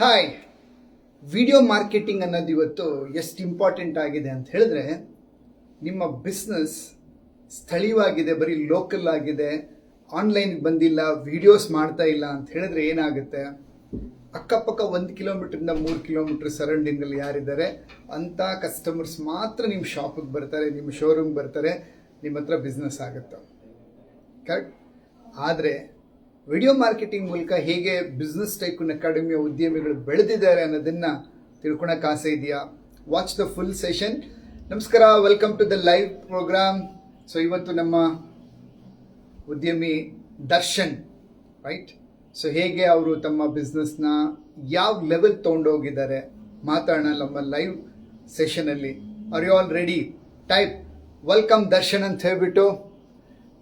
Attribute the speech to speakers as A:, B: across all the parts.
A: Hi video marketing ಅನ್ನೋದು ಇವತ್ತು ಎಷ್ಟು ಇಂಪಾರ್ಟೆಂಟ್ ಆಗಿದೆ ಅಂತ ಹೇಳಿದ್ರೆ, ನಿಮ್ಮ ಬಿಸ್ನೆಸ್ ಸ್ಥಳೀಯವಾಗಿದೆ, ಬರೀ ಲೋಕಲ್ ಆಗಿದೆ ಆನ್ಲೈನ್ಗೆ ಬಂದಿಲ್ಲ ವಿಡಿಯೋಸ್ ಮಾಡ್ತಾ ಇಲ್ಲ ಅಂತ ಹೇಳಿದ್ರೆ ಏನಾಗುತ್ತೆ? ಅಕ್ಕಪಕ್ಕ ಒಂದು ಕಿಲೋಮೀಟ್ರಿಂದ ಮೂರು ಕಿಲೋಮೀಟ್ರ್ ಸರೌಂಡಿಂಗಲ್ಲಿ ಯಾರಿದ್ದಾರೆ, ಅಂಥ ಕಸ್ಟಮರ್ಸ್ ಮಾತ್ರ ನಿಮ್ಮ ಶಾಪಿಗೆ ಬರ್ತಾರೆ, ನಿಮ್ಮ ಶೋರೂಮ್ಗೆ ಬರ್ತಾರೆ, ನಿಮ್ಮ ಹತ್ರ ಬಿಸ್ನೆಸ್ ಆಗುತ್ತೆ. ಕರೆಕ್ಟ್ ಆದರೆ ವಿಡಿಯೋ ಮಾರ್ಕೆಟಿಂಗ್ ಮೂಲಕ ಹೇಗೆ ಬಿಸ್ನೆಸ್ ಟೈಕೂನ್ ಅಕಾಡೆಮಿಯ ಉದ್ಯಮಿಗಳು ಬೆಳೆದಿದ್ದಾರೆ ಅನ್ನೋದನ್ನ ತಿಳ್ಕೊಳಕ್ ಆಸೆ ಇದೆಯಾ? ವಾಚ್ ದ ಫುಲ್ ಸೆಷನ್ ನಮಸ್ಕಾರ welcome to the live program so ಇವತ್ತು ನಮ್ಮ ಉದ್ಯಮಿ ದರ್ಶನ್ ರೈಟ್ ಸೊ ಹೇಗೆ ಅವರು ತಮ್ಮ ಬಿಸ್ನೆಸ್ನ ಯಾವ ಲೆವೆಲ್ ತೊಗೊಂಡೋಗಿದ್ದಾರೆ? ಮಾತಾಡೋಣ ನಮ್ಮ live ಸೆಷನಲ್ಲಿ are you all ready type welcome Darshan ಅಂತ ಹೇಳ್ಬಿಟ್ಟು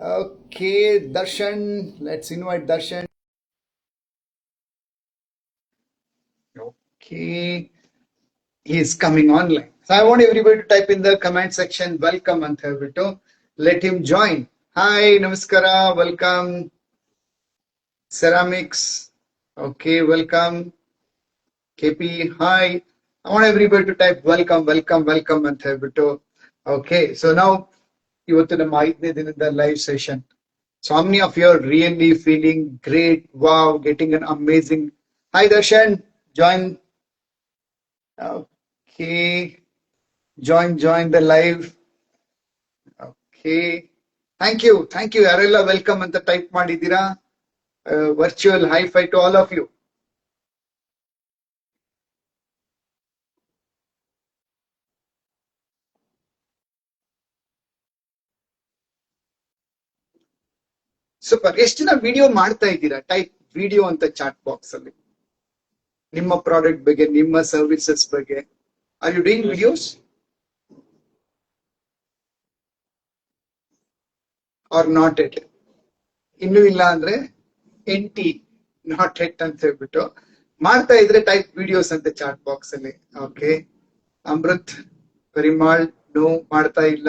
A: Okay, Darshan, let's invite Darshan. Okay, he's coming online. So I want everybody to type in the comment section, welcome Anthavito. Let him join. Hi, Namaskara, welcome. Ceramics, okay, welcome. KP, hi. I want everybody to type welcome, welcome, welcome Anthavito. Okay, so now ನಾವು ಇವತ್ತು ನಮ್ಮ ಐದನೇ ದಿನದ live session so how many of you are really feeling great wow getting an amazing hi darshan join okay join join the live okay thank you thank you ಯಾರೆಲ್ಲ welcome ಅಂತ type ಮಾಡಿದ್ದೀರಾ virtual high five to all of you super. ಎಷ್ಟು ಜನ video ಮಾಡ್ತಾ ಇದ್ದೀರಾ? Type video ಅಂತ chat box ಅಲ್ಲಿ. ನಿಮ್ಮ ಪ್ರಾಡಕ್ಟ್ ಬಗ್ಗೆ, ನಿಮ್ಮ ಸರ್ವಿಸಸ್ ಬಗ್ಗೆ. Are you doing videos or not yet ಇನ್ನು ಇಲ್ಲ ಅಂದ್ರೆ ಎನ್ ನಾಟ್ ಎಟ್ ಅಂತ ಹೇಳ್ಬಿಟ್ಟು. ಮಾಡ್ತಾ ಇದ್ರೆ ಟೈಪ್ ವಿಡಿಯೋಸ್ ಅಂತ ಚಾಟ್ ಬಾಕ್ಸ್ ಅಲ್ಲಿ. ಓಕೆ ಅಮೃತ್ ಪರಿಮಾಳ್ ನೋ ಮಾಡ್ತಾ ಇಲ್ಲ.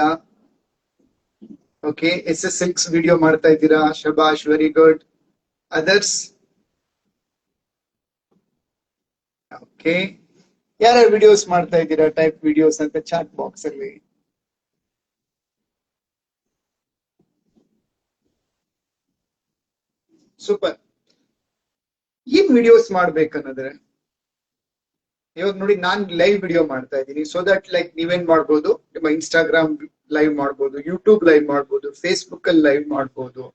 A: Okay yes yes X video ಮಾಡ್ತಾ ಇದ್ದೀರಾ? ಶಬಾಶ್ ವೆರಿ ಗುಡ್ ಅದರ್ಸ್ ಓಕೆ ಯಾರ್ಯಾರು ವಿಡಿಯೋಸ್ ಮಾಡ್ತಾ ಇದ್ದೀರಾ? ಟೈಪ್ ವಿಡಿಯೋಸ್ ಅಂತ ಚಾಟ್ ಬಾಕ್ಸ್ ಅಲ್ಲಿ. ಸೂಪರ್ ಏನ್ ವಿಡಿಯೋಸ್ ಮಾಡ್ಬೇಕನ್ನೋದ್ರೆ ಇವಾಗ ನೋಡಿ ನಾನ್ ಲೈವ್ ವಿಡಿಯೋ ಮಾಡ್ತಾ ಇದ್ದೀನಿ ಸೊ ದಟ್ ಲೈಕ್ ನೀವೇನ್ ಮಾಡ್ಬೋದು ನಿಮ್ಮ ಇನ್ಸ್ಟಾಗ್ರಾಮ್ ಲೈವ್ ಮಾಡ್ಬೋದು ಯೂಟ್ಯೂಬ್ ಲೈವ್ ಮಾಡ್ಬೋದು ಫೇಸ್ಬುಕ್ ಅಲ್ಲಿ ಲೈವ್ ಮಾಡ್ಬೋದು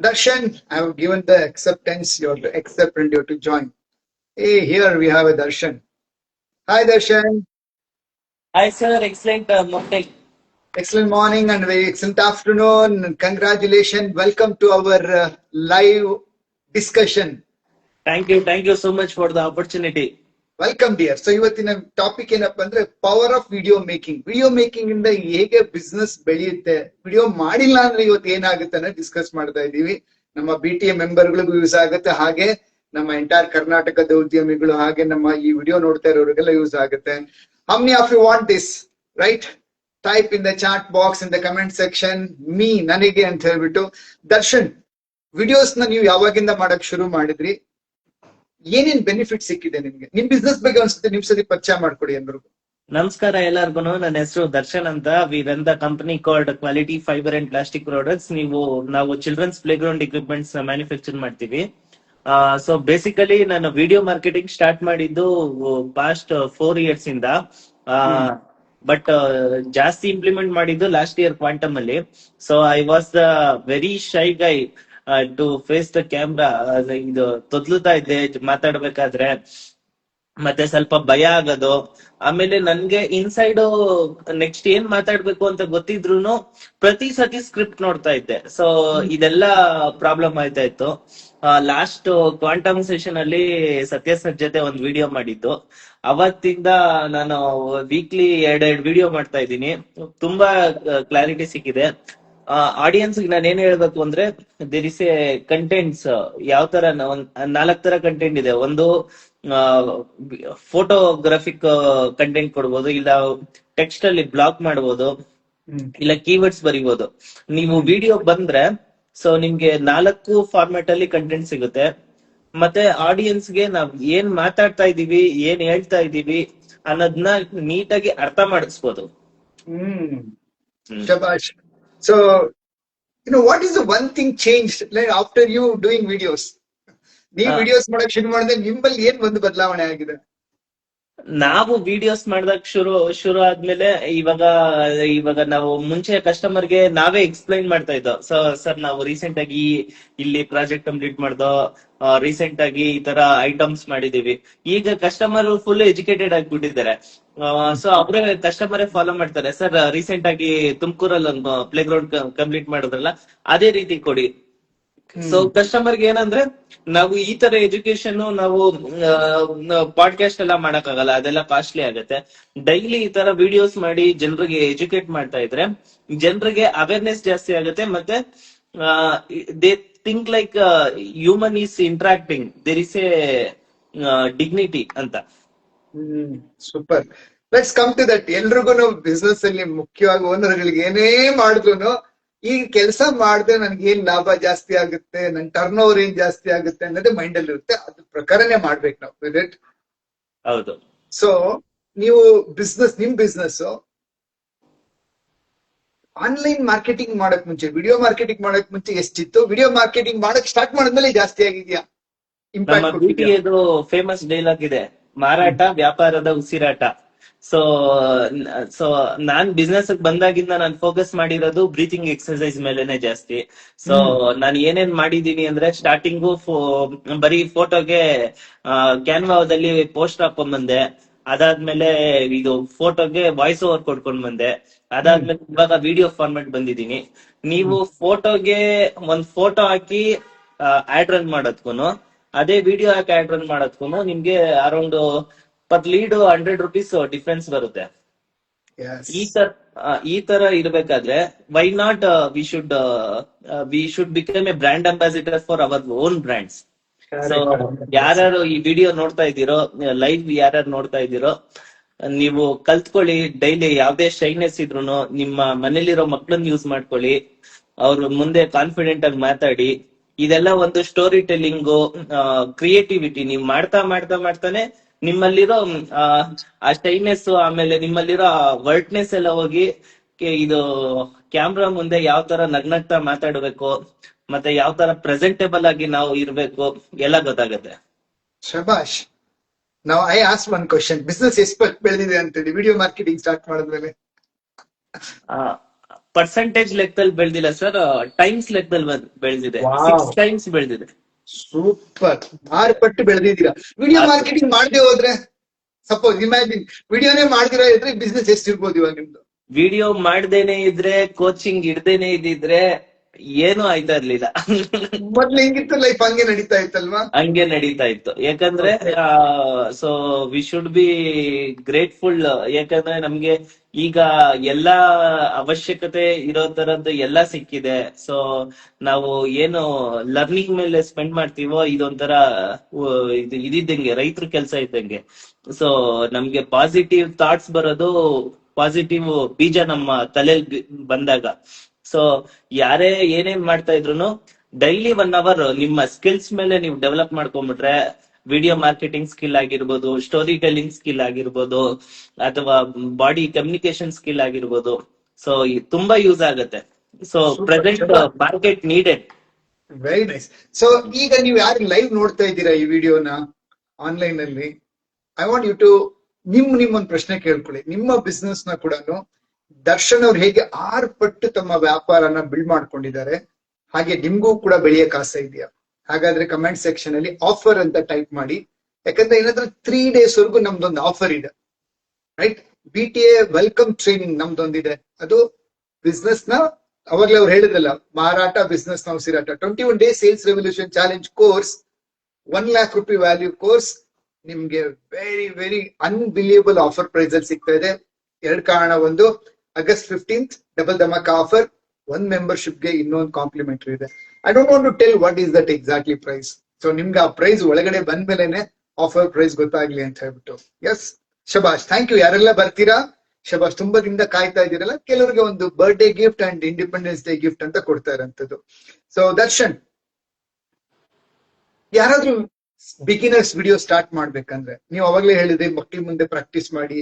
A: Darshan, I have given the acceptance. You have to accept and you have to join. Hey, here we have a Darshan. Hi, Darshan.
B: Hi, sir. Excellent morning.
A: And very excellent afternoon. Congratulations. Welcome to our uh, live discussion.
B: Thank you. Thank you so much for the opportunity.
A: Welcome dear so ಇವತ್ತಿನ topic ಏನಪ್ಪಾ ಅಂದ್ರೆ power of video making video making ಇಂದ ಹೇಗೆ business ಬೆಳೆಯುತ್ತೆ video ಮಾಡಿಲ್ಲ ಅಂದ್ರೆ ಇವತ್ತು ಏನಾಗುತ್ತೆ ಅನ್ನೋ ಡಿಸ್ಕಸ್ ಮಾಡ್ತಾ ಇದೀವಿ ನಮ್ಮ ಬಿ ಟಿ ಎ ಮೆಂಬರ್ಗಳಿಗೂ ಯೂಸ್ ಆಗುತ್ತೆ ಹಾಗೆ ನಮ್ಮ ಎಂಟೈರ್ ಕರ್ನಾಟಕದ ಉದ್ಯಮಿಗಳು ಹಾಗೆ ನಮ್ಮ ಈ ವಿಡಿಯೋ ನೋಡ್ತಾ ಇರೋರಿಗೆಲ್ಲ ಯೂಸ್ ಆಗುತ್ತೆ how many of you want this right type in the chat box in the comment section me ನನಗೆ ಅಂತ ಹೇಳ್ಬಿಟ್ಟು ದರ್ಶನ್ ವಿಡಿಯೋಸ್ನ ನೀವು ಯಾವಾಗಿಂದ ಮಾಡಕ್ ಶುರು ಮಾಡಿದ್ರಿ? ಏನೇನ್ ಬೆನಿಫಿಟ್ ಸಿಕ್ಕಿದೆ ನಿಮ್ಗೆ? ನಿಮ್ ಬಿಸ್ನೆಸ್ ಬಗ್ಗೆ ಒಂದ್ಸತಿ ನಿಮ್ ಸತಿ ಪರಿಚಯ ಮಾಡ್ಕೊಡಿ ಎಲ್ರಿಗೂ.
B: ನಮಸ್ಕಾರ ಎಲ್ಲರಿಗೂ ನನ್ನ ಹೆಸರು ದರ್ಶನ್ ಅಂತ. We run the company called quality fibre and plastic products ನೀವು ನಾವು childrens playground equipments manufacture ಮಾಡ್ತೀವಿ. ಸೊ ಬೇಸಿಕಲಿ ನಾನು ವಿಡಿಯೋ ಮಾರ್ಕೆಟಿಂಗ್ ಸ್ಟಾರ್ಟ್ ಮಾಡಿದ್ದು ಪಾಸ್ಟ್ ಫೋರ್ ಇಯರ್ಸ್ ಇಂದ. ಬಟ್ ಜಾಸ್ತಿ ಇಂಪ್ಲಿಮೆಂಟ್ ಮಾಡಿದ್ದು ಲಾಸ್ಟ್ ಇಯರ್ ಕ್ವಾಂಟಮ್ ಅಲ್ಲಿ. So I was the very shy guy to face the camera ಇದು ತೊದ್ಲುತ್ತಾ ಇದ್ದೆ ಮಾತಾಡ್ಬೇಕಾದ್ರೆ. ಮತ್ತೆ ಸ್ವಲ್ಪ ಭಯ ಆಗೋದು. ಆಮೇಲೆ ನನ್ಗೆ ಇನ್ಸೈಡ್ ನೆಕ್ಸ್ಟ್ ಏನ್ ಮಾತಾಡ್ಬೇಕು ಅಂತ ಗೊತ್ತಿದ್ರು ಪ್ರತಿ ಸತಿ ಸ್ಕ್ರಿಪ್ಟ್ ನೋಡ್ತಾ ಇದ್ದೆ. ಸೊ ಇದೆಲ್ಲ ಪ್ರಾಬ್ಲಮ್ ಆಯ್ತಾ ಇತ್ತು ಲಾಸ್ಟ್ ಕ್ವಾಂಟಮ್ ಸೆಷನ್ ಅಲ್ಲಿ ಸತ್ಯ ಸರ್ ಜೊತೆ ಒಂದು ವಿಡಿಯೋ ಮಾಡಿದ್ದು. ಅವತ್ತಿಂದ ನಾನು ವೀಕ್ಲಿ ಎರಡೆರಡು ವಿಡಿಯೋ ಮಾಡ್ತಾ ಇದ್ದೀನಿ. ತುಂಬಾ ಕ್ಲಾರಿಟಿ ಸಿಕ್ಕಿದೆ. ಆಡಿಯನ್ಸ್ ನಾನು ಏನ್ ಹೇಳ್ಬೇಕು ಅಂದ್ರೆ ದೇರ್ ಇಸ್ ಎ ಕಂಟೆಂಟ್ಸ್ ಯಾವ ತರ ನಾಲ್ಕ್ ತರ ಕಂಟೆಂಟ್ ಇದೆ. ಒಂದು ಫೋಟೋಗ್ರಾಫಿಕ್ ಕಂಟೆಂಟ್ ಕೊಡ್ಬೋದು ಇಲ್ಲ ಟೆಕ್ಸ್ಟ್ ಅಲ್ಲಿ ಬ್ಲಾಕ್ ಮಾಡ್ಬೋದು ಇಲ್ಲ ಕೀವರ್ಡ್ಸ್ ಬರಿಬೋದು. ನೀವು ವಿಡಿಯೋ ಬಂದ್ರೆ ಸೊ ನಿಮ್ಗೆ ನಾಲ್ಕು ಫಾರ್ಮ್ಯಾಟ್ ಅಲ್ಲಿ ಕಂಟೆಂಟ್ ಸಿಗುತ್ತೆ. ಮತ್ತೆ ಆಡಿಯನ್ಸ್ಗೆ ನಾವ್ ಏನ್ ಮಾತಾಡ್ತಾ ಇದೀವಿ ಏನ್ ಹೇಳ್ತಾ ಇದೀವಿ ಅನ್ನೋದನ್ನ ನೀಟಾಗಿ ಅರ್ಥ ಮಾಡಿಸ್ಬೋದು.
A: ಹ್ಮ್. ಶಬಾಷ್ so you know what is one thing change like after you doing videos ನೀವು ವಿಡಿಯೋಸ್ ಮಾಡಕ್ ಶುರು ಮಾಡಿದ್ರೆ ನಿಮ್ಮಲ್ಲಿ ಏನ್ ಒಂದು ಬದಲಾವಣೆ ಆಗಿದೆ?
B: ನಾವು ವಿಡಿಯೋಸ್ ಮಾಡ್ದಾಗ ಶುರು ಶುರು ಆದ್ಮೇಲೆ ಇವಾಗ ಇವಾಗ ನಾವು ಮುಂಚೆ ಕಸ್ಟಮರ್ಗೆ ನಾವೇ ಎಕ್ಸ್ಪ್ಲೈನ್ ಮಾಡ್ತಾ ಇದ್ದೋ. ಸೊ ಸರ್ ನಾವು ರೀಸೆಂಟ್ ಆಗಿ ಇಲ್ಲಿ ಪ್ರಾಜೆಕ್ಟ್ ಕಂಪ್ಲೀಟ್ ಮಾಡ್ದೋ ರೀಸೆಂಟ್ ಆಗಿ ಈ ತರ ಐಟಮ್ಸ್ ಮಾಡಿದೀವಿ. ಈಗ ಕಸ್ಟಮರ್ ಫುಲ್ ಎಜುಕೇಟೆಡ್ ಆಗಿಬಿಟ್ಟಿದ್ದಾರೆ. ಸೊ ಅವರೇ ಕಸ್ಟಮರ್ ಫಾಲೋ ಮಾಡ್ತಾರೆ. ಸರ್ ರೀಸೆಂಟ್ ಆಗಿ ತುಮಕೂರಲ್ಲಿ ಒಂದು ಪ್ಲೇ ಗ್ರೌಂಡ್ ಕಂಪ್ಲೀಟ್ ಮಾಡಿದ್ರಲ್ಲ, ಅದೇ ರೀತಿ ಕೊಡಿ. ಸೊ ಕಸ್ಟಮರ್ಗೆ ಏನಂದ್ರೆ ನಾವು ಈ ತರ ಎಜುಕೇಶನ್ ನಾವು ಪಾಡ್ಕಾಸ್ಟ್ ಎಲ್ಲ ಮಾಡಕ್ಕಾಗಲ್ಲ ಅದೆಲ್ಲ ಕಾಸ್ಟ್ಲಿ ಆಗುತ್ತೆ. ಡೈಲಿ ಈ ತರ ವಿಡಿಯೋಸ್ ಮಾಡಿ ಜನರಿಗೆ ಎಜುಕೇಟ್ ಮಾಡ್ತಾ ಇದ್ರೆ ಜನರಿಗೆ ಅವೇರ್ನೆಸ್ ಜಾಸ್ತಿ ಆಗುತ್ತೆ ಮತ್ತೆ they think like human is interacting there is a dignity ಅಂತ.
A: Super let's come to that ಎಲ್ರಿಗೂ ಬಿಸ್ನೆಸ್ ಅಲ್ಲಿ ಮುಖ್ಯವಾಗಿ ಓನರ್ಗಳಿಗೆ ಏನೇ ಮಾಡಿದ್ರು ಈ ಕೆಲಸ ಮಾಡಿದ್ರೆ ನನ್ಗೆ ಏನ್ ಲಾಭ ಜಾಸ್ತಿ ಆಗುತ್ತೆ ನನ್ ಟರ್ನ್ ಓವರ್ ಏನ್ ಜಾಸ್ತಿ ಆಗುತ್ತೆ ಅನ್ನೋದೇ ಮೈಂಡ್ ಅಲ್ಲಿ ಇರುತ್ತೆ. ಅದ್ರ ಪ್ರಕಾರನೇ ಮಾಡ್ಬೇಕು ನಾವು ರೈಟ್
B: ಹೌದು.
A: ಸೊ ನೀವು ಬಿಸ್ನೆಸ್ ನಿಮ್ ಬಿಸ್ನೆಸ್ ಆನ್ಲೈನ್ ಮಾರ್ಕೆಟಿಂಗ್ ಮಾಡಕ್ ಮುಂಚೆ ವಿಡಿಯೋ ಮಾರ್ಕೆಟಿಂಗ್ ಮಾಡಕ್ ಮುಂಚೆ ಎಷ್ಟಿತ್ತು? ವಿಡಿಯೋ ಮಾರ್ಕೆಟಿಂಗ್ ಮಾಡಕ್ ಸ್ಟಾರ್ಟ್ ಮಾಡಿದ್ಮೇಲೆ ಜಾಸ್ತಿ ಆಗಿದ್ಯಾ? ಇಂಪ್ಯಾಕ್ಟ್
B: ಫೇಮಸ್ ಡೈಲಾಗ್ ಇದೆ. ಮಾರಾಟ ವ್ಯಾಪಾರದ ಉಸಿರಾಟ. ಸೊ ಸೊ ನಾನ್ ಬಿಸ್ನೆಸ್ ಬಂದಾಗಿಂದ ನಾನ್ ಫೋಕಸ್ ಮಾಡಿರೋದು ಬ್ರೀತಿಂಗ್ ಎಕ್ಸರ್ಸೈಸ್ ಮೇಲೆನೆ ಜಾಸ್ತಿ. ಸೊ ನಾನು ಏನೇನ್ ಮಾಡಿದೀನಿ ಅಂದ್ರೆ ಸ್ಟಾರ್ಟಿಂಗು ಬರೀ ಫೋಟೋಗೆ ಕ್ಯಾನ್ವಾದಲ್ಲಿ ಪೋಸ್ಟ್ ಹಾಕೊಂಡ್ ಬಂದೆ ಅದಾದ್ಮೇಲೆ ಇದು ಫೋಟೋಗೆ ವಾಯ್ಸ್ ಓವರ್ ಕೊಡ್ಕೊಂಡ್ ಬಂದೆ ಅದಾದ್ಮೇಲೆ ಇವಾಗ ವಿಡಿಯೋ ಫಾರ್ಮೆಟ್ ಬಂದಿದೀನಿ ನೀವು ಫೋಟೋಗೆ ಒಂದ್ ಫೋಟೋ ಹಾಕಿ ಆಡ್ ರನ್ ಮಾಡೋದ್ಕೂನು ಅದೇ ವಿಡಿಯೋ ಹಾಕಿ ಆಡ್ ರನ್ ಮಾಡೋದ್ಕೂನು ನಿಮ್ಗೆ around per lead hundred rupees difference ಬರುತ್ತೆ. ಈ ತರ ಈ ತರ ಇರಬೇಕಾದ್ರೆ why not we should we should become a brand ambassador for our own brands so ಯಾರು ಈ ವಿಡಿಯೋ ನೋಡ್ತಾ ಇದ್ದೀರೋ ಲೈವ್ ಯಾರ್ಯಾರು ನೋಡ್ತಾ ಇದ್ದೀರೋ ನೀವು ಕಲ್ತ್ಕೊಳ್ಳಿ ಡೈಲಿ ಯಾವ್ದೇ ಶೈನೆಸ್ ಇದ್ರು ನಿಮ್ಮ ಮನೇಲಿರೋ ಮಕ್ಳನ್ನ ಯೂಸ್ ಮಾಡ್ಕೊಳ್ಳಿ ಅವ್ರ ಮುಂದೆ ಕಾನ್ಫಿಡೆಂಟ್ ಆಗಿ ಮಾತಾಡಿ ಇದೆಲ್ಲ ಒಂದು ಸ್ಟೋರಿ ಟೆಲ್ಲಿಂಗು ಕ್ರಿಯೇಟಿವಿಟಿ ನೀವು ಮಾಡ್ತಾ ಮಾಡ್ತಾ ಮಾಡ್ತಾನೆ ನಿಮ್ಮಲ್ಲಿರೋ ಆ, ಸ್ಟೈನ್ಲೆಸ್ ಶೈನೆಸ್ ಆಮೇಲೆ ನಿಮ್ಮಲ್ಲಿರೋ ವರ್ಟ್ನೆಸ್ ಎಲ್ಲ ಹೋಗಿ ಇದು ಕ್ಯಾಮ್ರಾ ಮುಂದೆ ಯಾವ ತರ ನಗ್ನಗ್ತಾ ಮಾತಾಡ್ಬೇಕು ಮತ್ತೆ ಯಾವ ತರ ಪ್ರೆಸೆಂಟೇಬಲ್ ಆಗಿ ನಾವು ಇರ್ಬೇಕು ಎಲ್ಲ ಗೊತ್ತಾಗುತ್ತೆ.
A: ಶಬಾಷ್ ನಾವು I ask one question business ಎಷ್ಟು ಬೆಳೆದಿದೆ ಅಂತೇಳಿ ವಿಡಿಯೋ ಮಾರ್ಕೆಟಿಂಗ್ ಸ್ಟಾರ್ಟ್ ಮಾಡಿದ್ಮೇಲೆ
B: ಪರ್ಸೆಂಟೇಜ್ ಲೆಕ್ಕದಲ್ಲಿ ಬೆಳೆದಿಲ್ಲ ಸರ್ ಟೈಮ್ಸ್ ಲೆಕ್ಕದಲ್ಲಿ ಬೆಳೆದಿದೆ. ಸಿಕ್ಸ್ ಟೈಮ್ಸ್ ಬೆಳೆದಿದೆ.
A: ಸೂಪರ್ ಆರು ಪಟ್ಟು ಬೆಳೆದಿದ್ದೀರಾ ವಿಡಿಯೋ ಮಾರ್ಕೆಟಿಂಗ್ ಮಾಡದೆ ಹೋದ್ರೆ ಸಪೋಸ್ ಇಮ್ಯಾಜಿನ್ ವಿಡಿಯೋನೇ ಮಾಡ್ದಿರಾ ಇದ್ರೆ ಬಿಸ್ನೆಸ್ ಎಷ್ಟು ಇರ್ಬೋದು ಇವಾಗ ನಿಮ್ದು?
B: ವಿಡಿಯೋ ಮಾಡ್ದೇನೆ ಇದ್ರೆ ಕೋಚಿಂಗ್ ಇಡ್ದೇನೆ ಇದ್ದಿದ್ರೆ ಏನು ಆಯ್ತಾ ಇರ್ಲಿಲ್ಲ.
A: ಮೊದ್ಲು ಹೆಂಗಿತ್ತು ಲೈಫ್ ಹಂಗೆ ನಡೀತಾ ಇತ್ತಲ್ವಾ?
B: ಹಂಗೆ ನಡೀತಾ ಇತ್ತು. ಯಾಕಂದ್ರೆ so we should be grateful ಯಾಕಂದ್ರೆ ನಮ್ಗೆ ಈಗ ಎಲ್ಲಾ ಅವಶ್ಯಕತೆ ಇರೋ ತರದ್ದು ಎಲ್ಲಾ ಸಿಕ್ಕಿದೆ. ಸೊ ನಾವು ಏನು ಲರ್ನಿಂಗ್ ಮೇಲೆ ಸ್ಪೆಂಡ್ ಮಾಡ್ತೀವೋ ಇದೊಂಥರ ಇದು ಇದಿದ್ದಂಗೆ, ರೈತರ ಕೆಲಸ ಇದ್ದಂಗೆ. ಸೊ ನಮ್ಗೆ ಪಾಸಿಟಿವ್ ಥಾಟ್ಸ್ ಬರೋದು ಪಾಸಿಟಿವ್ ಬೀಜ ನಮ್ಮ ತಲೆಯಲ್ಲಿ ಬಂದಾಗ. ಸೊ ಯಾರೇ ಏನೇನ್ ಮಾಡ್ತಾ ಇದ್ರು ಡೈಲಿ ಒನ್ ಅವರ್ ನಿಮ್ಮ ಸ್ಕಿಲ್ಸ್ ಮೇಲೆ ನೀವು ಡೆವಲಪ್ ಮಾಡ್ಕೊಂಡ್ಬಿಟ್ರೆ ವಿಡಿಯೋ ಮಾರ್ಕೆಟಿಂಗ್ ಸ್ಕಿಲ್ ಆಗಿರ್ಬೋದು ಸ್ಟೋರಿ ಟೆಲ್ಲಿಂಗ್ ಸ್ಕಿಲ್ ಆಗಿರ್ಬೋದು ಅಥವಾ ಬಾಡಿ ಕಮ್ಯುನಿಕೇಶನ್ ಸ್ಕಿಲ್ ಆಗಿರ್ಬೋದು. ಸೊ ತುಂಬಾ ಯೂಸ್ ಆಗುತ್ತೆ. So
A: present
B: market needed
A: very nice so ಈಗ ನೀವು ಯಾರು ಲೈವ್ ನೋಡ್ತಾ ಇದ್ದೀರಾ ಈ ವಿಡಿಯೋನ ಆನ್ಲೈನ್ ಅಲ್ಲಿ? ಐ ವಾಂಟ್ ಯು ಟು ನಿಮ್ ನಿಮ್ಮೊಂದು ಪ್ರಶ್ನೆ ಕೇಳ್ಕೊಳ್ಳಿ. ನಿಮ್ಮ ಬಿಸ್ನೆಸ್ನ ಕೂಡ ದರ್ಶನ್ ಅವ್ರು ಹೇಗೆ ಆರು ಪಟ್ಟು ತಮ್ಮ ವ್ಯಾಪಾರನ ಬಿಲ್ಡ್ ಮಾಡ್ಕೊಂಡಿದ್ದಾರೆ? ಹಾಗೆ ನಿಮ್ಗೂ ಕೂಡ ಬೆಳೆಯಕ್ ಆಸೆ ಇದೆಯಾ? ಹಾಗಾದ್ರೆ ಕಮೆಂಟ್ ಸೆಕ್ಷನ್ ಅಲ್ಲಿ ಆಫರ್ ಅಂತ ಟೈಪ್ ಮಾಡಿ. ಯಾಕಂದ್ರೆ ಏನಾದ್ರೂ ತ್ರೀ ಡೇಸ್ ವರೆಗೂ ನಮ್ದೊಂದು ಆಫರ್ ಇದೆ. Right B T A welcome training ನಮ್ದೊಂದಿದೆ. ಅದು ಬಿಸ್ನೆಸ್ನ, ಅವಾಗ್ಲೇ ಅವ್ರು ಹೇಳಿದ್ರಲ್ಲ, ಮಾರಾಟ ಬಿಸ್ನೆಸ್ನ ಉಸಿರಾಟ twenty one day sales revolution challenge course one lakh rupee value course ನಿಮ್ಗೆ very very unbelievable offer price ಅಲ್ಲಿ ಸಿಗ್ತಾ ಇದೆ. ಎರಡ್ ಕಾರಣ ಒಂದು ಆಗಸ್ಟ್ ಫಿಫ್ಟೀನ್ತ್ ಡಬಲ್ ಧಮಾಕ ಆಫರ್ ಒಂದ್ ಮೆಂಬರ್ಶಿಪ್ಗೆ ಇನ್ನೊಂದು ಕಾಂಪ್ಲಿಮೆಂಟರಿ ಇದೆ. I don't want to tell what is that exactly price so ನಿಮ್ಗೆ ಆ ಪ್ರೈಸ್ ಒಳಗಡೆ ಬಂದ್ಮೇಲೆನೆ ಆಫರ್ ಪ್ರೈಸ್ ಗೊತ್ತಾಗ್ಲಿ ಅಂತ ಹೇಳ್ಬಿಟ್ಟು. ಎಸ್ ಶಬಾಷ್ ಥ್ಯಾಂಕ್ ಯು ಯಾರೆಲ್ಲ ಬರ್ತೀರಾ? ಶಬಾಷ್ ತುಂಬಾ ದಿನದಿಂದ ಕಾಯ್ತಾ ಇದ್ದೀರಲ್ಲ? ಕೆಲವರಿಗೆ ಒಂದು birthday gift and independence day gift ಅಂತ ಕೊಡ್ತಾ ಇರೋಂಥದ್ದು. ಸೊ ದರ್ಶನ್, ಯಾರಾದ್ರೂ ಬಿಗಿನರ್ಸ್ ವಿಡಿಯೋ ಸ್ಟಾರ್ಟ್ ಮಾಡ್ಬೇಕಂದ್ರೆ, ನೀವು ಅವಾಗ್ಲೇ ಹೇಳಿದ್ರೆ ಮಕ್ಕಳ ಮುಂದೆ ಪ್ರಾಕ್ಟೀಸ್ ಮಾಡಿ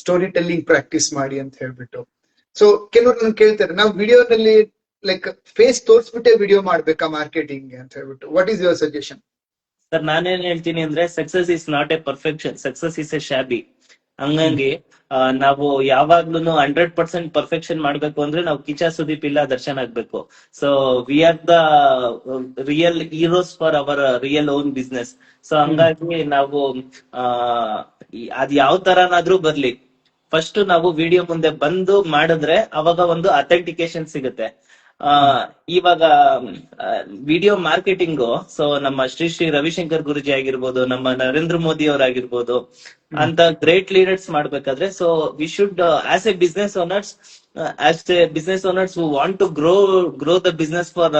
A: ಸ್ಟೋರಿ ಟೆಲ್ಲಿಂಗ್ ಪ್ರಾಕ್ಟೀಸ್ ಮಾಡಿ ಅಂತ ಹೇಳ್ಬಿಟ್ಟು. ಸೊ ಕೆಲವರು ನನ್ ಕೇಳ್ತಾರೆ ನಾವು ವಿಡಿಯೋನಲ್ಲಿ ಲೈಕ್ ಫೇಸ್ ತೋರಿಸ್ಬಿಟ್ಟೆ ವಿಡಿಯೋ ಮಾಡ್ಬೇಕಾ ಮಾರ್ಕೆಟಿಂಗ್ ಅಂತ ಹೇಳ್ಬಿಟ್ಟು? What is your suggestion
B: sir ನಾನೇನ್ ಹೇಳ್ತೀನಿ ಅಂದ್ರೆ success is not a perfection success is a shabby ಹಂಗಾಗಿ ನಾವು ಯಾವಾಗ್ಲೂ ಹಂಡ್ರೆಡ್ ಪರ್ಸೆಂಟ್ ಪರ್ಫೆಕ್ಷನ್ ಮಾಡ್ಬೇಕು ಅಂದ್ರೆ ನಾವು ಕಿಚಾ ಸುದೀಪ್ ಇಲ್ಲ ದರ್ಶನ್ ಆಗ್ಬೇಕು. So we are the real heroes for our real own business so ಹಂಗಾಗಿ ನಾವು ಆ ಅದ್ ಯಾವ ತರನಾದ್ರೂ ಬರ್ಲಿ. ಫಸ್ಟ್ ನಾವು ವಿಡಿಯೋ ಮುಂದೆ ಬಂದು ಮಾಡಿದ್ರೆ ಅವಾಗ ಒಂದು ಅಥೆಂಟಿಕೇಶನ್ ಸಿಗುತ್ತೆ. ಇವಾಗ ವಿಡಿಯೋ ಮಾರ್ಕೆಟಿಂಗ್ ಸೊ ನಮ್ಮ ಶ್ರೀ ಶ್ರೀ ರವಿಶಂಕರ್ ಗುರುಜಿ ಆಗಿರ್ಬೋದು ನಮ್ಮ ನರೇಂದ್ರ ಮೋದಿ ಅವರಾಗಿರ್ಬೋದು ಅಂತ ಗ್ರೇಟ್ ಲೀಡರ್ಸ್ ಮಾಡ್ಬೇಕಾದ್ರೆ so we should as a business owners as a business owners who want to grow grow the business for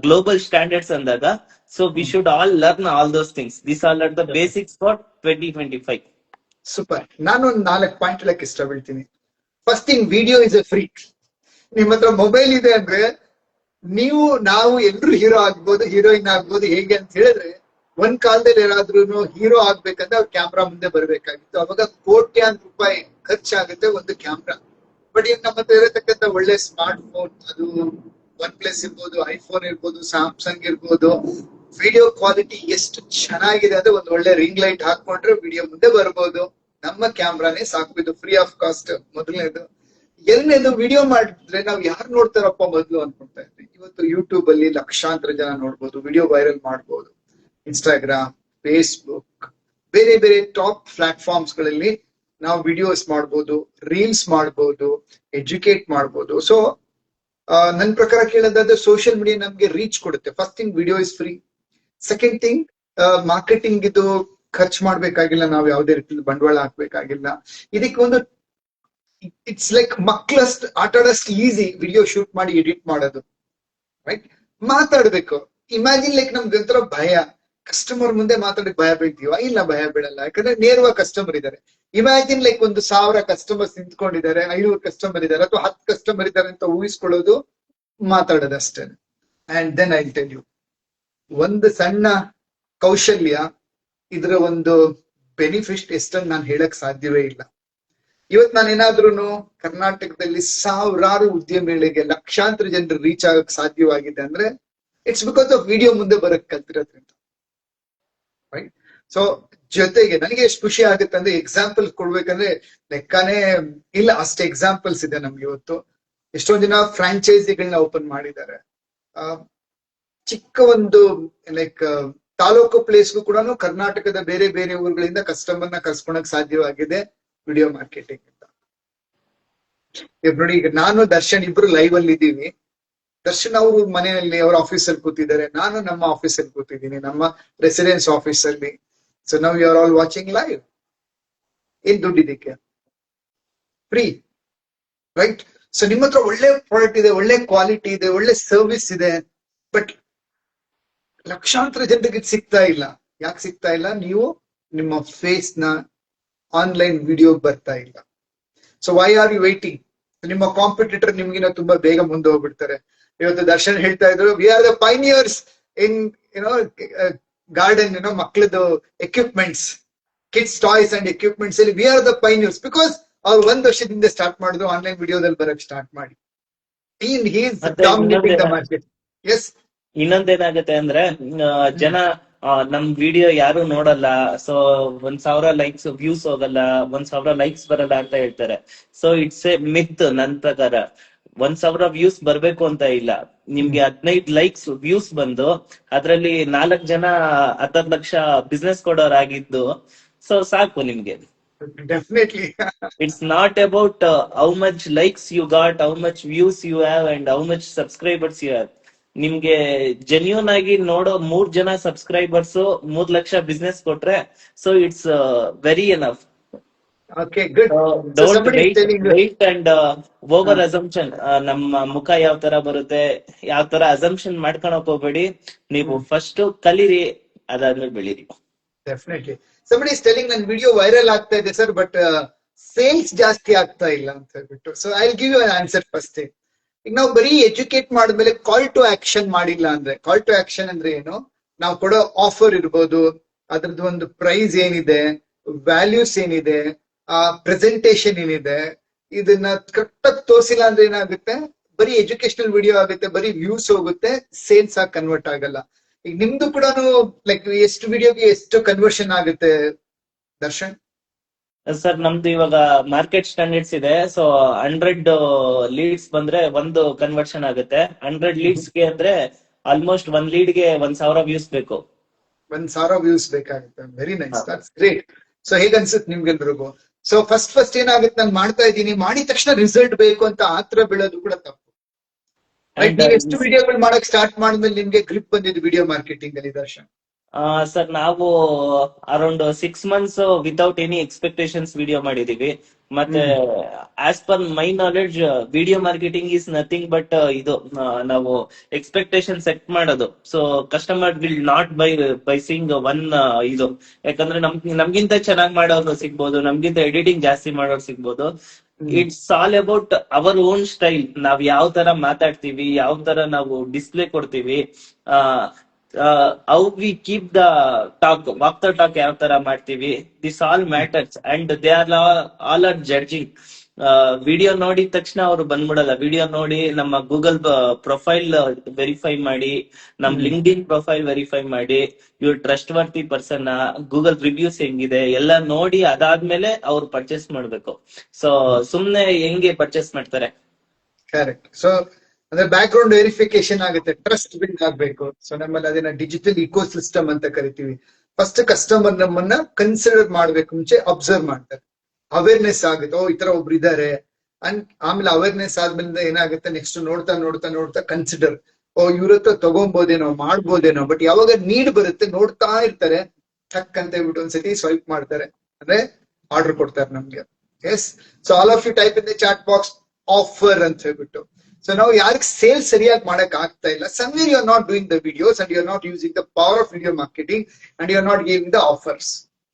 B: global standards ಅಂದಾಗ so we should all learn all those things this all are the basics for twenty twenty five
A: super ನಾನು ನಾಲ್ಕು point ಹೇಳಕ್ ಇಷ್ಟ ಬೀಳ್ತೀನಿ first thing video is a free ನಿಮ್ ಹತ್ರ mobile ಇದೆ ಅಂದ್ರೆ, ನೀವು, ನಾವು ಎಲ್ರು ಹೀರೋ ಆಗ್ಬೋದು ಹೀರೋಯಿನ್ ಆಗ್ಬೋದು ಹೇಗೆ ಅಂತ ಹೇಳಿದ್ರೆ, ಒಂದ್ ಕಾಲದಲ್ಲಿ ಯಾರಾದ್ರೂ ಹೀರೋ ಆಗ್ಬೇಕಂದ್ರೆ ಅವ್ರ ಕ್ಯಾಮ್ರಾ ಮುಂದೆ ಬರ್ಬೇಕಾಗಿತ್ತು. ಅವಾಗ ಕೋಟ್ಯಾನ್ ರೂಪಾಯಿ ಖರ್ಚಾಗುತ್ತೆ ಒಂದು ಕ್ಯಾಮ್ರಾ ಬಟ್ ಈಗ ನಮ್ಮ ಹತ್ರ ಇರತಕ್ಕಂತ ಒಳ್ಳೆ ಸ್ಮಾರ್ಟ್ ಫೋನ್ ಅದು ಒನ್ ಪ್ಲಸ್ ಇರ್ಬೋದು ಐಫೋನ್ ಇರ್ಬೋದು ಸ್ಯಾಮ್ಸಂಗ್ ಇರ್ಬೋದು ವಿಡಿಯೋ ಕ್ವಾಲಿಟಿ ಎಷ್ಟು ಚೆನ್ನಾಗಿದೆ ಅಂದ್ರೆ ಒಂದು ಒಳ್ಳೆ ರಿಂಗ್ ಲೈಟ್ ಹಾಕೊಂಡ್ರೆ ವಿಡಿಯೋ ಮುಂದೆ ಬರ್ಬೋದು. ನಮ್ಮ ಕ್ಯಾಮ್ರಾನೇ ಸಾಕು. ಇದು ಫ್ರೀ ಆಫ್ ಕಾಸ್ಟ್ ಮೊದಲನೇದು. ಎರಡನೇದು ವಿಡಿಯೋ ಮಾಡಿದ್ರೆ ನಾವು ಯಾರು ನೋಡ್ತಾರಪ್ಪ ಮೊದಲು ಅನ್ಕೊಂತಾ ಇದ್ವಿ. ಇವತ್ತು ಯೂಟ್ಯೂಬ್ ಅಲ್ಲಿ ಲಕ್ಷಾಂತರ ಜನ ನೋಡ್ಬೋದು ವಿಡಿಯೋ ವೈರಲ್ ಮಾಡ್ಬೋದು. ಇನ್ಸ್ಟಾಗ್ರಾಮ್ ಫೇಸ್ಬುಕ್ ಬೇರೆ ಬೇರೆ ಟಾಪ್ ಪ್ಲಾಟ್ಫಾರ್ಮ್ಸ್ಗಳಲ್ಲಿ ನಾವು ವಿಡಿಯೋಸ್ ಮಾಡ್ಬೋದು ರೀಲ್ಸ್ ಮಾಡ್ಬೋದು ಎಜುಕೇಟ್ ಮಾಡ್ಬೋದು. ಸೊ ನನ್ನ ಪ್ರಕಾರ ಕೇಳೋದಾದ್ರೆ ಸೋಷಿಯಲ್ ಮೀಡಿಯಾ ನಮ್ಗೆ ರೀಚ್ ಕೊಡುತ್ತೆ. First thing video is free second thing marketing ಇದು ಖರ್ಚು ಮಾಡ್ಬೇಕಾಗಿಲ್ಲ, ನಾವು ಯಾವುದೇ ರೀತಿಯಲ್ಲಿ ಬಂಡವಾಳ ಹಾಕ್ಬೇಕಾಗಿಲ್ಲ. ಇದಕ್ಕೆ ಒಂದು ಇಟ್ಸ್ ಲೈಕ್ ಮಕ್ಕಳಷ್ಟು ಆಟ ಆಡೋಷ್ಟು ಈಸಿ ವಿಡಿಯೋ ಶೂಟ್ ಮಾಡಿ ಎಡಿಟ್ ಮಾಡೋದು ರೈಟ್ ಮಾತಾಡ್ಬೇಕು. ಇಮ್ಯಾಜಿನ್ ಲೈಕ್ ನಮ್ಗೆ ಒಂಥರ ಭಯ. ಕಸ್ಟಮರ್ ಮುಂದೆ ಮಾತಾಡಕ್ ಭಯ ಬೀಳ್ತೀವ ಇಲ್ಲ, ಭಯ ಬೀಳಲ್ಲ. ಯಾಕಂದ್ರೆ ನೇರವಾಗಿ ಕಸ್ಟಮರ್ ಇದ್ದಾರೆ ಇಮ್ಯಾಜಿನ್ ಲೈಕ್ ಒಂದು ಸಾವಿರ ಕಸ್ಟಮರ್ಸ್ ನಿಂತ್ಕೊಂಡಿದ್ದಾರೆ, ಐನೂರು ಕಸ್ಟಮರ್ ಇದ್ದಾರೆ, ಅಥವಾ ಹತ್ತು ಕಸ್ಟಮರ್ ಇದ್ದಾರೆ ಅಂತ ಊಹಿಸ್ಕೊಳ್ಳೋದು ಮಾತಾಡೋದಷ್ಟೇ. And then I tell you ಒಂದು ಸಣ್ಣ ಕೌಶಲ್ಯ, ಇದರ ಒಂದು ಬೆನಿಫಿಟ್ ಎಷ್ಟನ್ನು ನಾನು ಹೇಳಕ್ ಸಾಧ್ಯವೇ ಇಲ್ಲ. ಇವತ್ ನಾನು ಏನಾದ್ರೂ ಕರ್ನಾಟಕದಲ್ಲಿ ಸಾವಿರಾರು ಉದ್ಯಮಿಗಳಿಗೆ ಲಕ್ಷಾಂತರ ಜನರು ರೀಚ್ ಆಗಕ್ ಸಾಧ್ಯವಾಗಿದೆ ಅಂದ್ರೆ ಇಟ್ಸ್ ಬಿಕಾಸ್ ಆಫ್ ವಿಡಿಯೋ ಮುಂದೆ ಬರಕ್ ಕಲ್ತಿರೋದ್ರಿಂದ. ರೈಟ್ ಸೊ ಜೊತೆಗೆ ನನಗೆ ಎಷ್ಟು ಖುಷಿ ಆಗುತ್ತೆ ಅಂದ್ರೆ ಎಕ್ಸಾಂಪಲ್ ಕೊಡ್ಬೇಕಂದ್ರೆ ಲೆಕ್ಕನೇ ಇಲ್ಲ, ಅಷ್ಟೇ ಎಕ್ಸಾಂಪಲ್ಸ್ ಇದೆ ನಮ್ಗೆ ಇವತ್ತು. ಎಷ್ಟೊಂದ್ ದಿನ ಫ್ರಾಂಚೈಸಿಗಳನ್ನ ಓಪನ್ ಮಾಡಿದ್ದಾರೆ. ಚಿಕ್ಕ ಒಂದು ಲೈಕ್ ತಾಲೂಕು ಪ್ಲೇಸ್ಗೂ ಕೂಡ ಕರ್ನಾಟಕದ ಬೇರೆ ಬೇರೆ ಊರುಗಳಿಂದ ಕಸ್ಟಮರ್ನ ಕರ್ಸ್ಕೊಳಕ್ ಸಾಧ್ಯವಾಗಿದೆ. ವಿಡಿಯೋ ಮಾರ್ಕೆಟಿಂಗ್ ಅಂತ. ಇವ್ರು ನೋಡಿ, ಈಗ ನಾನು, ದರ್ಶನ್ ಇಬ್ರು ಲೈವ್ ಅಲ್ಲಿ ಇದ್ದೀವಿ. ದರ್ಶನ್ ಅವರು ಮನೆಯಲ್ಲಿ, ಅವ್ರ ಆಫೀಸ್ ಅಲ್ಲಿ ಕೂತಿದ್ದಾರೆ. ನಾನು ನಮ್ಮ ಆಫೀಸ್ ಅಲ್ಲಿ ಕೂತಿದ್ದೀನಿ, ನಮ್ಮ ರೆಸಿಡೆನ್ಸ್ ಆಫೀಸ್ ಅಲ್ಲಿ. ಸೊ ನಾವು you are all watching live ಏನ್ ದುಡ್ಡಿದಕ್ಕೆ ಫ್ರೀ ರೈಟ್ ಸೊ ನಿಮ್ಮ ಹತ್ರ ಒಳ್ಳೆ ಪ್ರಾಡಕ್ಟ್ ಇದೆ, ಒಳ್ಳೆ ಕ್ವಾಲಿಟಿ ಇದೆ, ಒಳ್ಳೆ ಸರ್ವಿಸ್ ಇದೆ. ಬಟ್ ಲಕ್ಷಾಂತರ ಜನರಿಗೆ ಸಿಗ್ತಾ ಇಲ್ಲ. ಯಾಕೆ ಸಿಗ್ತಾ ಇಲ್ಲ? ನೀವು ನಿಮ್ಮ ಫೇಸ್ನ ಆನ್ಲೈನ್ ವಿಡಿಯೋ ಬರ್ತಾ ಇಲ್ಲ. So why are you waiting ನಿಮ್ಮ ಕಾಂಪಿಟೇಟರ್ ನಿಮ್ಗಿನ ತುಂಬಾ ಬೇಗ ಮುಂದೆ ಹೋಗ್ಬಿಡ್ತಾರೆ. ಇವತ್ತು ದರ್ಶನ್ ಹೇಳ್ತಾ ಇದ್ರು we are the pioneers in you know garden ಏನೋ ಮಕ್ಕಳದು equipments kids toys and equipments ಅಲ್ಲಿ we are the pioneers because ಅವ್ರು ಒಂದ್ ವರ್ಷದಿಂದ ಸ್ಟಾರ್ಟ್ ಮಾಡಿದ್ರು ಆನ್ಲೈನ್ ವಿಡಿಯೋದಲ್ಲಿ ಬರಕ್ ಸ್ಟಾರ್ಟ್ ಮಾಡಿ.
B: ಇನ್ನೊಂದೇನಾಗುತ್ತೆ ಅಂದ್ರೆ ಜನ ನಮ್ ವಿಡಿಯೋ ಯಾರು ನೋಡಲ್ಲ. ಸೊ ಒಂದ್ ಸಾವಿರ ಲೈಕ್ಸ್ ವ್ಯೂಸ್ ಹೋಗಲ್ಲ. ಒಂದ್ ಸಾವಿರ ಲೈಕ್ಸ್ ಬರಲ್ಲ ಅಂತ ಹೇಳ್ತಾರೆ. ಸೊ ಇಟ್ಸ್ ಎ ಮಿತ್ ನನ್ ಪ್ರಕಾರ. ಒಂದ್ ಸಾವಿರ ವ್ಯೂಸ್ ಬರ್ಬೇಕು ಅಂತ ಇಲ್ಲ. ನಿಮ್ಗೆ ಹದಿನೈದು ಲೈಕ್ಸ್ ವ್ಯೂಸ್ ಬಂದು ಅದ್ರಲ್ಲಿ ನಾಲ್ಕ್ ಜನ ಹತ್ತತ್ತು ಲಕ್ಷ ಬಿಸ್ನೆಸ್ ಕೊಡೋರಾಗಿದ್ದು ಸೊ ಸಾಕು ನಿಮ್ಗೆ.
A: Definitely
B: it's not about how much likes you got how much views you have and how much subscribers you have ನಿಮ್ಗೆ ಜೆನ್ಯೂನ್ ಆಗಿ ನೋಡೋ ಮೂರ್ ಜನ ಸಬ್ಸ್ಕ್ರೈಬರ್ಸ್ ಮೂರ್ ಲಕ್ಷ ಬಿಸ್ನೆಸ್ ಕೊಟ್ರೆ
A: so it's
B: very enough and over assumption ನಮ್ಮ ಮುಖ ಯಾವ ತರ ಬರುತ್ತೆ ಯಾವ ತರ ಅಸಂಪ್ಷನ್ ಮಾಡ್ಕೊಳಕ್ ಹೋಗ್ಬೇಡಿ. ನೀವು ಫಸ್ಟ್ ಕಲೀರಿ ಅದಾದ್ಮೇಲೆ ಬೆಳೀರಿ.
A: ಡೆಫಿನೆಟ್ಲಿ somebody is telling ನನ್ನ ವಿಡಿಯೋ ವೈರಲ್ ಆಗ್ತಾ ಇದೆ ಸರ್ ಬಟ್ ಸೇಲ್ಸ್ ಜಾಸ್ತಿ ಆಗ್ತಾ ಇಲ್ಲ ಅಂತ ಹೇಳ್ಬಿಟ್ಟು. So I give you answer first ಈಗ ನಾವು ಬರೀ ಎಜುಕೇಟ್ ಮಾಡಿದ್ಮೇಲೆ ಕಾಲ್ ಟು ಆಕ್ಷನ್ ಮಾಡಿಲ್ಲ ಅಂದ್ರೆ ಕಾಲ್ ಟು ಆಕ್ಷನ್ ಅಂದ್ರೆ ಏನು? ನಾವು ಕೊಡೋ ಆಫರ್ ಇರ್ಬೋದು, ಅದ್ರದ್ದು ಒಂದು ಪ್ರೈಸ್ ಏನಿದೆ ವ್ಯಾಲ್ಯೂಸ್ ಏನಿದೆ, ಆ ಪ್ರೆಸೆಂಟೇಶನ್ ಏನಿದೆ, ಇದನ್ನ ಕರೆಕ್ಟಾಗಿ ತೋರಿಸಿಲ್ಲ ಅಂದ್ರೆ ಏನಾಗುತ್ತೆ? ಬರೀ ಎಜುಕೇಶನಲ್ ವಿಡಿಯೋ ಆಗುತ್ತೆ, ಬರೀ ವ್ಯೂಸ್ ಹೋಗುತ್ತೆ ಸೇಲ್ಸ್ ಆಗಿ ಕನ್ವರ್ಟ್ ಆಗಲ್ಲ. ಈಗ ನಿಮ್ದು ಕೂಡ ಲೈಕ್ ಎಷ್ಟು ವಿಡಿಯೋಗೆ ಎಷ್ಟು ಕನ್ವರ್ಷನ್ ಆಗುತ್ತೆ, ದರ್ಶನ್?
B: ಸರ್ ನಮ್ದು ಇವಾಗ ಮಾರ್ಕೆಟ್ ಸ್ಟ್ಯಾಂಡರ್ಡ್ಸ್ ಇದೆ. ಸೊ ಹಂಡ್ರೆಡ್ ಲೀಡ್ಸ್ ಬಂದ್ರೆ ಒಂದು ಕನ್ವರ್ಷನ್ ಆಗುತ್ತೆ. ಹಂಡ್ರೆಡ್ ಲೀಡ್ಸ್ಗೆ ಅಂದ್ರೆ ಆಲ್ಮೋಸ್ಟ್ ಒಂದ್ ಲೀಡ್ಗೆ ಒಂದ್ ಸಾವಿರ ವ್ಯೂಸ್ ಬೇಕು.
A: ಒಂದ್ ಸಾವಿರ ವ್ಯೂಸ್ ಬೇಕಾಗುತ್ತೆ. Very nice that's great so ಹೇಗ್ ಅನ್ಸುತ್ತೆ ನಿಮ್ಗೆಲ್ರಿಗೂ? ಸೊ ಫಸ್ಟ್ ಫಸ್ಟ್ ಏನಾಗುತ್ತೆ? ನಾನು ಮಾಡ್ತಾ ಇದ್ದೀನಿ. ಮಾಡಿದ ತಕ್ಷಣ ರಿಸಲ್ಟ್ ಬೇಕು ಅಂತ ಆತ್ರ ಬೀಳೋದು ಕೂಡ ತಪ್ಪು.
B: Uh,
A: ಎಷ್ಟು ವಿಡಿಯೋಗಳು ಮಾಡಕ್ ಸ್ಟಾರ್ಟ್ ಮಾಡಿದ್ಮೇಲೆ ನಿಮ್ಗೆ ಗ್ರಿಪ್ ಬಂದಿದ್ದು ವಿಡಿಯೋ ಮಾರ್ಕೆಟಿಂಗ್ ಅಲ್ಲಿ ದರ್ಶನ್.
B: ಸರ್ ನಾವು around six months without any expectations video ಮಾಡಿದೀವಿ. ಮತ್ತೆ as per my knowledge video marketing is nothing but ಇದು ನಾವು ಎಕ್ಸ್ಪೆಕ್ಟೇಷನ್ ಸೆಟ್ ಮಾಡೋದು. So customer will not buy by seeing one ಇದು. ಯಾಕಂದ್ರೆ ನಮ್ ನಮ್ಗಿಂತ ಚೆನ್ನಾಗಿ ಮಾಡೋರು ಸಿಗ್ಬೋದು ನಮ್ಗಿಂತ ಎಡಿಟಿಂಗ್ ಜಾಸ್ತಿ ಮಾಡೋರು ಸಿಗ್ಬೋದು. It's all about our own style ನಾವ್ ಯಾವ ತರ ಮಾತಾಡ್ತೀವಿ ಯಾವ ತರ ನಾವು ಡಿಸ್ಪ್ಲೇ ಕೊಡ್ತೀವಿ how we keep the talk walk the talk ಯಾವ ತರ ಮಾಡ್ತೀವಿ? This all matters and they are all are judging video ನೋಡಿದ ತಕ್ಷಣ ಅವ್ರು ಬಂದ್ಬಿಡಲ್ಲ. ವಿಡಿಯೋ ನೋಡಿ ನಮ್ಮ ಗೂಗಲ್ ಪ್ರೊಫೈಲ್ ವೆರಿಫೈ ಮಾಡಿ ನಮ್ ಲಿಂಕ್ ಇನ್ ಪ್ರೊಫೈಲ್ ವೆರಿಫೈ ಮಾಡಿ ಇವ್ರು trustworthy person Google reviews ಹೆಂಗಿದೆ ಎಲ್ಲ ನೋಡಿ ಅದಾದ್ಮೇಲೆ ಅವ್ರು ಪರ್ಚೇಸ್ ಮಾಡ್ಬೇಕು. ಸೊ ಸುಮ್ನೆ ಹೆಂಗೆ ಪರ್ಚೇಸ್ ಮಾಡ್ತಾರೆ?
A: ಕರೆಕ್ಟ್ ಸೊ ಅಂದ್ರೆ ಬ್ಯಾಕ್ ಗ್ರೌಂಡ್ ವೆರಿಫಿಕೇಶನ್ ಆಗುತ್ತೆ ಟ್ರಸ್ಟ್ ಬಿಲ್ಡ್ ಆಗ್ಬೇಕು. ಸೊ ನಮ್ಮಲ್ಲಿ ಅದನ್ನ ಡಿಜಿಟಲ್ ಇಕೋ ಸಿಸ್ಟಮ್ ಅಂತ ಕರಿತೀವಿ. ಫಸ್ಟ್ ಕಸ್ಟಮರ್ ನಮ್ಮನ್ನ ಕನ್ಸಿಡರ್ ಮಾಡ್ಬೇಕು, ಮುಂಚೆ ಅಬ್ಸರ್ವ್ ಮಾಡ್ತಾರೆ. ಅವೇರ್ನೆಸ್ ಆಗುತ್ತೆ, ಓ, ಈ ತರ ಒಬ್ರು ಇದಾರೆ. ಅಂಡ್ ಆಮೇಲೆ ಅವೇರ್ನೆಸ್ ಆದ್ಮೇಲೆ ಏನಾಗುತ್ತೆ ನೆಕ್ಸ್ಟ್ ನೋಡ್ತಾ ನೋಡ್ತಾ ನೋಡ್ತಾ ಕನ್ಸಿಡರ್ ಓ ಇವ್ರ ಹತ್ರ ತಗೊಂಬೋದೇನೋ, ಮಾಡ್ಬೋದೇನೋ ಬಟ್ ಯಾವಾಗ ನೀಡ್ ಬರುತ್ತೆ, ನೋಡ್ತಾ ಇರ್ತಾರೆ. ಟಕ್ ಅಂತ ಹೇಳ್ಬಿಟ್ಟು ಒಂದ್ಸತಿ ಸ್ವೈಪ್ ಮಾಡ್ತಾರೆ. ಅಂದ್ರೆ ಆರ್ಡರ್ ಕೊಡ್ತಾರೆ ನಮ್ಗೆ. Yes so all of you type in the chat box offer ಅಂತ ಹೇಳ್ಬಿಟ್ಟು. ಸೊ ನಾವು ಯಾರಿಗೆ ಸೇಲ್ ಸರಿಯಾಗಿ ಮಾಡಕ್ ಆಗ್ತಾ ಇಲ್ಲ. Somewhere you are not doing the videos and you are not using the power of video marketing and you are not giving the offers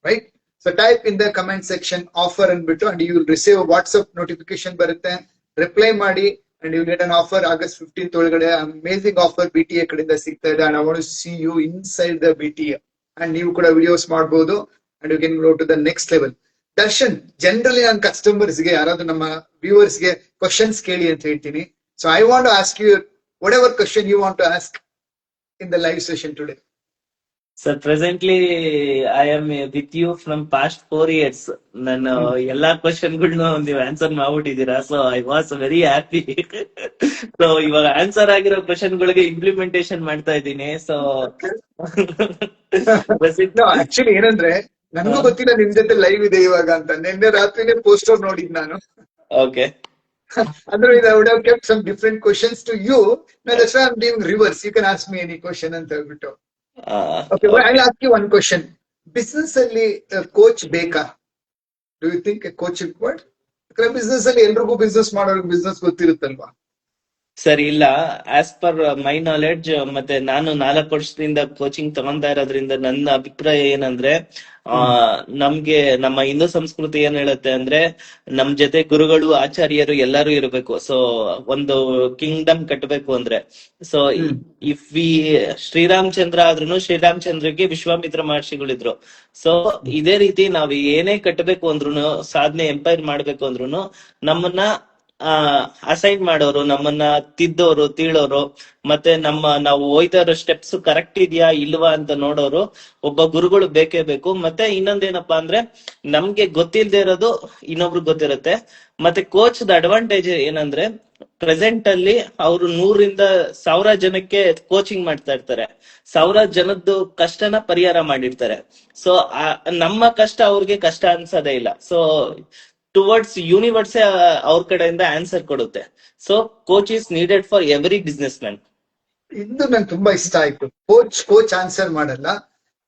A: right so type in the comment section offer ಅಂದ್ಬಿಟ್ಟು and you receive WhatsApp notification ಬರುತ್ತೆ. Reply ಮಾಡಿ and you get an offer August fifteen ಒಳಗಡೆ amazing offer B T A ಕಡೆಯಿಂದ ಸಿಗ್ತಾ ಇದೆ. And want see you inside the B T A and ನೀವು ಕೂಡ videos ಮಾಡಬಹುದು and you can go to the next level Darshan generally ನನ್ನ ಕಸ್ಟಮರ್ಸ್ಗೆ ಯಾರಾದ್ರೂ ನಮ್ಮ ವ್ಯೂವರ್ಸ್ಗೆ ಕ್ವಶನ್ಸ್ ಕೇಳಿ ಅಂತ ಹೇಳ್ತೀನಿ. So I want to ask you whatever question question you to ask ask in the live today.
B: Sir presently I am with you from past four years ನಾನು ಎಲ್ಲಾ ಕ್ವಶನ್ಗಳನ್ನ ನೀವು answer ಮಾಡ್ಬಿಟ್ಟಿದ್ದೀರಾ? So I was very happy so ಇವಾಗ answer ಆಗಿರೋ question ಗಳಿಗೆ implementation ಮಾಡ್ತಾ ಇದ್ದೀನಿ. So
A: actually ಏನಂದ್ರೆ ನನಗೂ ಗೊತ್ತಿಲ್ಲ ನಿಮ್ ಜೊತೆ ಲೈವ್ ಇದೆ ಇವಾಗ ಅಂತ. ನಿನ್ನೆ ರಾತ್ರಿನೇ ಪೋಸ್ಟರ್ ನೋಡಿದ್ ನಾನು.
B: ಓಕೆ
A: ಅಂದ್ರೆ I would have kept some different questions to you that's why I am doing reverse you can ask me any question ಅಂತ ಹೇಳ್ಬಿಟ್ಟು okay I ask you one question business ಅಲ್ಲಿ ಕೋಚ್ ಬೇಕಾ? Do you think coach required ಯಾಕಂದ್ರೆ business ಅಲ್ಲಿ ಎಲ್ರಿಗೂ business ಮಾಡೋರಿಗೆ business ಗೊತ್ತಿರುತ್ತಲ್ವಾ?
B: Sir ಇಲ್ಲ. ಆಸ್ ಪರ್ ಮೈ ನಾಲೆಡ್ಜ್ ಮತ್ತೆ ನಾನು ನಾಲ್ಕು ವರ್ಷದಿಂದ ಕೋಚಿಂಗ್ ತಗೊಂತಾ ಇರೋದ್ರಿಂದ ನನ್ನ ಅಭಿಪ್ರಾಯ ಏನಂದ್ರೆ ಆ ನಮ್ಗೆ ನಮ್ಮ ಹಿಂದೂ ಸಂಸ್ಕೃತಿ ಏನ್ ಹೇಳುತ್ತೆ ಅಂದ್ರೆ ನಮ್ ಜೊತೆ ಗುರುಗಳು ಆಚಾರ್ಯರು ಎಲ್ಲರೂ ಇರಬೇಕು. ಸೊ ಒಂದು ಕಿಂಗ್ಡಮ್ ಕಟ್ಟಬೇಕು ಅಂದ್ರೆ. ಸೊ ಇಫ್ ವಿ ಶ್ರೀರಾಮಚಂದ್ರ ಆದ್ರೂ ಶ್ರೀರಾಮಚಂದ್ರಗೆ ವಿಶ್ವಾಮಿತ್ರ ಮಹರ್ಷಿಗಳಿದ್ರು. ಸೊ ಇದೇ ರೀತಿ ನಾವು ಏನೇ ಕಟ್ಟಬೇಕು ಅಂದ್ರು ಸಾಧನೆ ಎಂಪೈರ್ ಮಾಡ್ಬೇಕು ಅಂದ್ರೂ ನಮ್ಮನ್ನ ಅಸೈನ್ ಮಾಡೋರು, ನಮ್ಮನ್ನ ತಿದ್ದೋರು, ತೀಳೋರು, ಮತ್ತೆ ನಮ್ಮ ನಾವು ಹೋಯ್ತಾ ಇರೋ ಸ್ಟೆಪ್ಸ್ ಕರೆಕ್ಟ್ ಇದೆಯಾ, ಇಲ್ವಾ ಅಂತ ನೋಡೋರು, ಒಬ್ಬ ಗುರುಗಳು ಬೇಕೇ ಬೇಕು. ಮತ್ತೆ ಇನ್ನೊಂದೇನಪ್ಪಾ ಅಂದ್ರೆ, ನಮ್ಗೆ ಗೊತ್ತಿಲ್ದೇ ಇರೋದು ಇನ್ನೊಬ್ರು ಗೊತ್ತಿರುತ್ತೆ. ಮತ್ತೆ ಕೋಚ್ ದ ಅಡ್ವಾಂಟೇಜ್ ಏನಂದ್ರೆ ಪ್ರೆಸೆಂಟ್ ಅಲ್ಲಿ ಅವರು ನೂರಿಂದ ಸಾವಿರ ಜನಕ್ಕೆ ಕೋಚಿಂಗ್ ಮಾಡ್ತಾ ಇರ್ತಾರೆ. ಸಾವಿರ ಜನದ್ದು ಕಷ್ಟನ ಪರಿಹಾರ ಮಾಡಿರ್ತಾರೆ. ಸೊ ನಮ್ಮ ಕಷ್ಟ ಅವ್ರಿಗೆ ಕಷ್ಟ ಅನ್ಸೋದೇ ಇಲ್ಲ. ಸೊ ಟುವರ್ಡ್ಸ್ ಯೂನಿವರ್ಸ್ ಅವ್ರ ಕಡೆಯಿಂದ ಆನ್ಸರ್ ಕೊಡುತ್ತೆ so coach is needed for every business man
A: ಇದು ನಂಗೆ ತುಂಬಾ ಇಷ್ಟ ಆಯ್ತು ಕೋಚ್ ಕೋಚ್ ಆನ್ಸರ್ ಮಾಡಲ್ಲ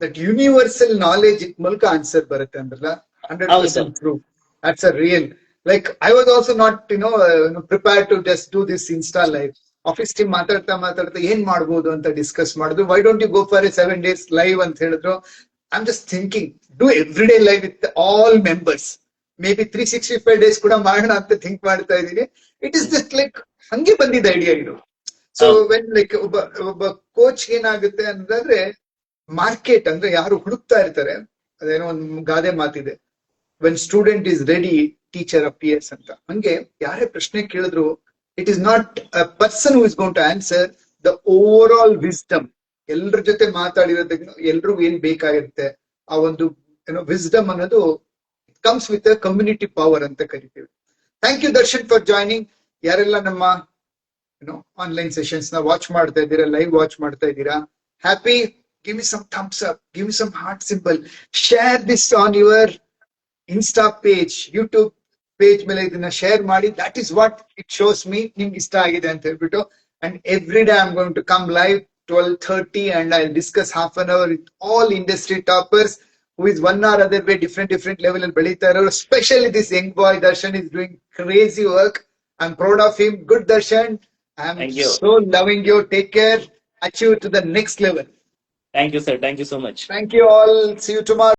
A: ದಟ್ ಯೂನಿವರ್ಸಲ್ ನಾಲೆಜ್ ಮೂಲಕ ಆನ್ಸರ್ ಬರುತ್ತೆ ಅಂದ್ರಲ್ಲ hundred percent true that's a real like I was also not you know prepare to just do this insta life office team ಮಾತಾಡ್ತಾ ಮಾತಾಡ್ತಾ ಏನ್ ಮಾಡ್ಬೋದು ಅಂತ ಡಿಸ್ಕಸ್ ಮಾಡಿದ್ರು. Why don't you go for a seven days live ಅಂತ ಹೇಳಿದ್ರು. I am just thinking do every day live with all members may be three sixty five days ಕೂಡ ಮಾಡೋಣ ಅಂತ ಥಿಂಕ್ ಮಾಡ್ತಾ ಇದ್ದೀನಿ. ಇಟ್ ಇಸ್ ಜಸ್ಟ್ ಲೈಕ್ ಹಂಗೆ ಬಂದಿದ್ದ idea ಇದು. ಸೊ. ವೆನ್ ಲೈಕ್ ಒಬ್ಬ ಒಬ್ಬ ಕೋಚ್ ಏನಾಗುತ್ತೆ ಅಂತಂದ್ರೆ ಮಾರ್ಕೆಟ್ ಅಂದ್ರೆ ಯಾರು ಹುಡುಕ್ತಾ ಇರ್ತಾರೆ ಅದೇನೋ ಒಂದು ಗಾದೆ ಮಾತಿದೆ. When student is ready teacher appears ಅಂತ. ಹಂಗೆ ಯಾರೇ ಪ್ರಶ್ನೆ ಕೇಳಿದ್ರು it is not a person who is gone to answer the over all wisdom ಎಲ್ರ ಜೊತೆ ಮಾತಾಡಿರೋದಕ್ಕೆ ಎಲ್ರಿಗೂ ಏನ್ ಬೇಕಾಗಿರುತ್ತೆ? ಆ ಒಂದು ಏನೋ ವಿಸ್ಡಮ್ ಅನ್ನೋದು ಕಮ್ಸ್ ವಿತ್ ಕಮ್ಯುನಿಟಿ ಪವರ್ ಅಂತ ಕರಿತೀವಿ. Thank you Darshan for joining ಯಾರೆಲ್ಲ ನಮ್ಮ ಏನೋ ಆನ್ಲೈನ್ ಸೆಷನ್ಸ್ನ ವಾಚ್ ಮಾಡ್ತಾ ಇದ್ದೀರಾ ಲೈವ್ ವಾಚ್ ಮಾಡ್ತಾ ಇದ್ದೀರಾ happy give me some thumbs up give me some heart symbol share this on your insta page YouTube page ಮೇಲೆ ಇದನ್ನ ಶೇರ್ ಮಾಡಿ. That is what it shows me ನಿಮ್ಗೆ ಇಷ್ಟ ಆಗಿದೆ ಅಂತ ಹೇಳ್ಬಿಟ್ಟು. And every day I'm going to come live twelve thirty and I discuss half an hour with all industry toppers Who is one or other way different different level ಅಲ್ಲಿ ಬೆಳೀತಾ ಇರೋರು specially this young boy Darshan is doing crazy work I am proud of him good Darshan I am
B: Thank you.
A: so loving you take care achieve to the next level
B: thank you sir thank you so much
A: thank you all see you tomorrow